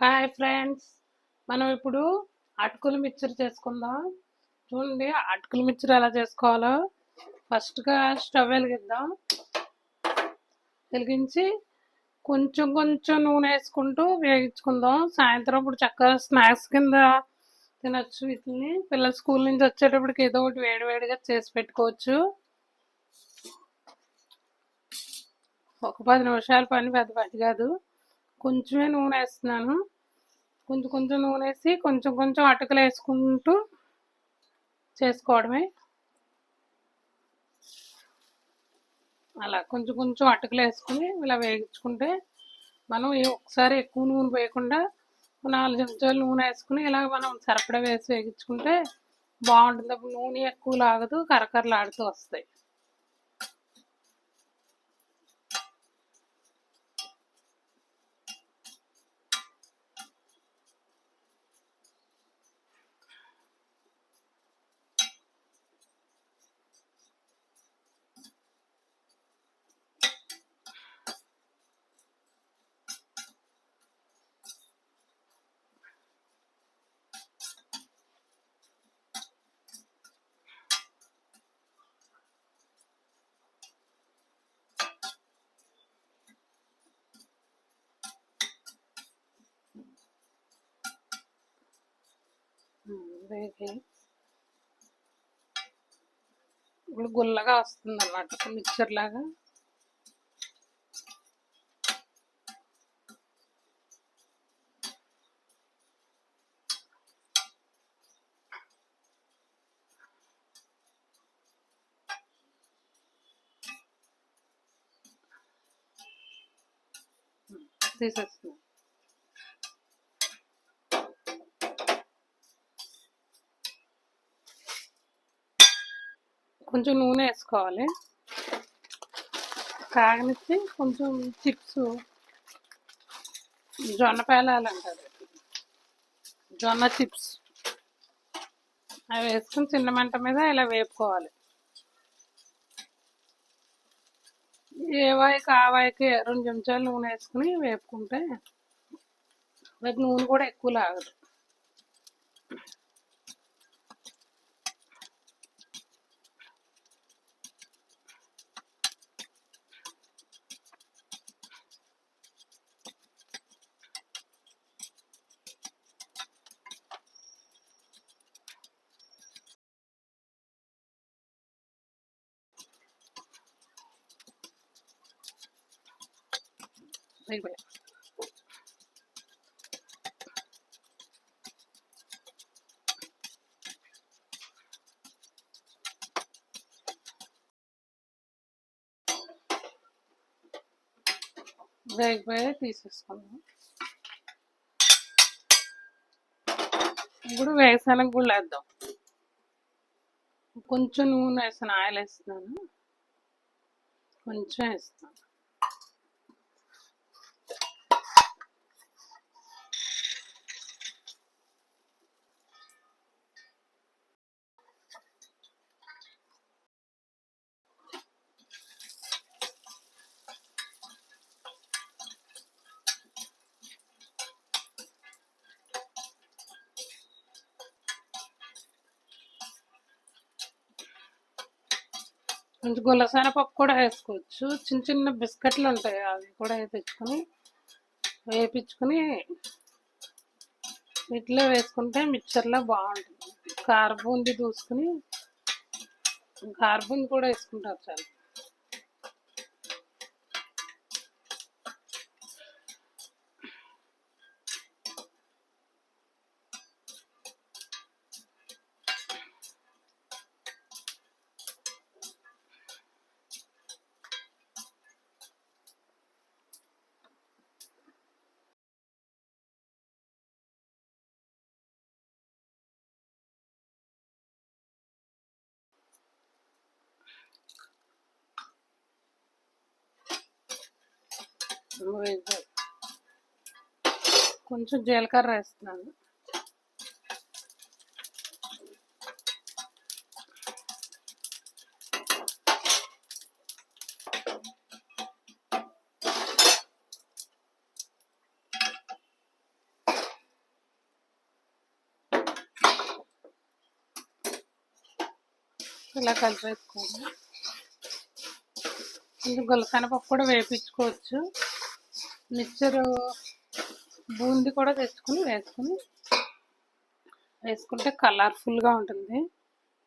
Hi friends. మనం ఇప్పుడు అటుకులు మిక్చర్ చేసుకుందాం. చూడండి అటుకులు మిక్చర్ ఎలా చేసుకోవాలో. ఫస్ట్గా స్టవ్ వెలిగిద్దాం. వెలిగించి కొంచెం కొంచెం నూనె వేసుకుంటూ వేగించుకుందాం సాయంత్రం ఇప్పుడు చక్కగా స్నాక్స్ కింద తినొచ్చు వీటిని. పిల్లలు స్కూల్ నుంచి వచ్చేటప్పటికి ఏదో ఒకటి వేడివేడిగా చేసి పెట్టుకోవచ్చు. ఒక పది నిమిషాల పని పెద్ద పని కాదు. కొంచెమే నూనె వేస్తున్నాను. కొంచెం కొంచెం నూనె వేసి కొంచెం కొంచెం అటుకులు వేసుకుంటూ చేసుకోవడమే. అలా కొంచెం కొంచెం అటుకులు వేసుకుని ఇలా వేయించుకుంటే మనం ఒకసారి ఎక్కువ నూనె వేయకుండా నాలుగు చెంచాలు నూనె వేసుకుని ఇలా మనం సరిపడా వేసి వేయించుకుంటే బాగుంటుంది. అప్పుడు నూనె ఎక్కువ లాగదు కరకరలాడుతూ వస్తాయి. వేగి ఇప్పుడు గుల్లగా వస్తుంది అన్నమాట మిక్చర్ లాగా. తీసేస్తున్నాం. కొంచెం నూనె వేసుకోవాలి. కాగనిచ్చి కొంచెం చిప్స్ జొన్న పేలాలు అంటారు. జొన్న చిప్స్. అవి వేసుకుని చిన్న మంట మీద ఇలా వేపుకోవాలి. ఏ వాయికి ఆ వాయికి రెండు చెంచాలు నూనె వేసుకుని వేపుకుంటే నూనె కూడా ఎక్కువ లాగదు. అయిపోయాయి వేగిపోయి తీసేసుకుందాం ఇప్పుడు వేసానికి కూడా వేద్దాం కొంచెం నూనె వేసిన ఆయిల్ వేస్తున్నాను కొంచెం వేస్తాను కొంచెం గులసాన పప్పు కూడా వేసుకోవచ్చు. చిన్న చిన్న బిస్కెట్లు ఉంటాయి. అవి కూడా తెచ్చుకొని వేపించుకుని వీటిలో వేసుకుంటే మిక్చర్లో బాగుంటుంది. కారబూంది దూసుకుని కారబూంది కూడా వేసుకుంటారు చాలా. కొంచెం జీలకర్ర వేస్తున్నాను. ఇలా కలిపేసుకోండి కొంచెం గులకనపప్పు కూడా వేపించుకోవచ్చు. మిక్చరు బూందీ కూడా తెచ్చుకుని వేసుకుని వేసుకుంటే కలర్ఫుల్గా ఉంటుంది.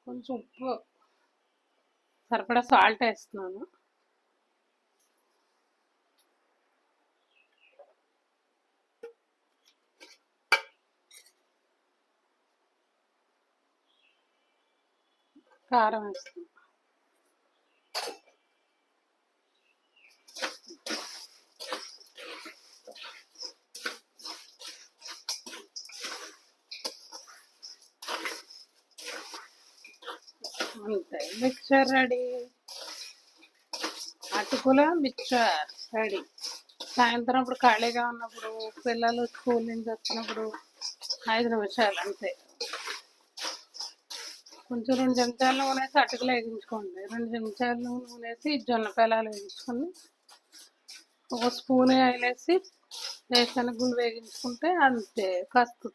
కొంచెం ఉప్పు సరిపడా సాల్ట్ వేస్తున్నాను. కారం వేస్తున్నాను. అంతే మిక్చర్ రెడీ. అటుకుల మిక్చర్ రెడీ. సాయంత్రం ఇప్పుడు ఖాళీగా ఉన్నప్పుడు పిల్లలు స్కూల్ నుంచి వచ్చినప్పుడు ఐదు నిమిషాలు అంతే. కొంచెం రెండు చెంచాల నూనె వేసి అటుకులు వేగించుకోండి. రెండు చెంచాల నూనె వేసి జొన్న పిల్లలు వేయించుకొని ఒక స్పూన్ ఆయిల్ వేసి వేరుశనగ వేగించుకుంటే అంతే. కాస్త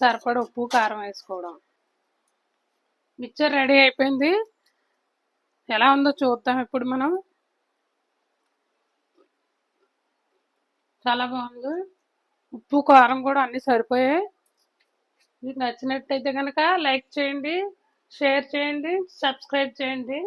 సరిపడ ఉప్పు కారం వేసుకోవడం. మిక్చర్ రెడీ అయిపోయింది. ఎలా ఉందో చూద్దాం ఇప్పుడు మనం. చాలా బాగుంది. ఉప్పు కారం కూడా అన్నీ సరిపోయాయి. మీకు నచ్చినట్టయితే కనుక లైక్ చేయండి షేర్ చేయండి సబ్స్క్రైబ్ చేయండి.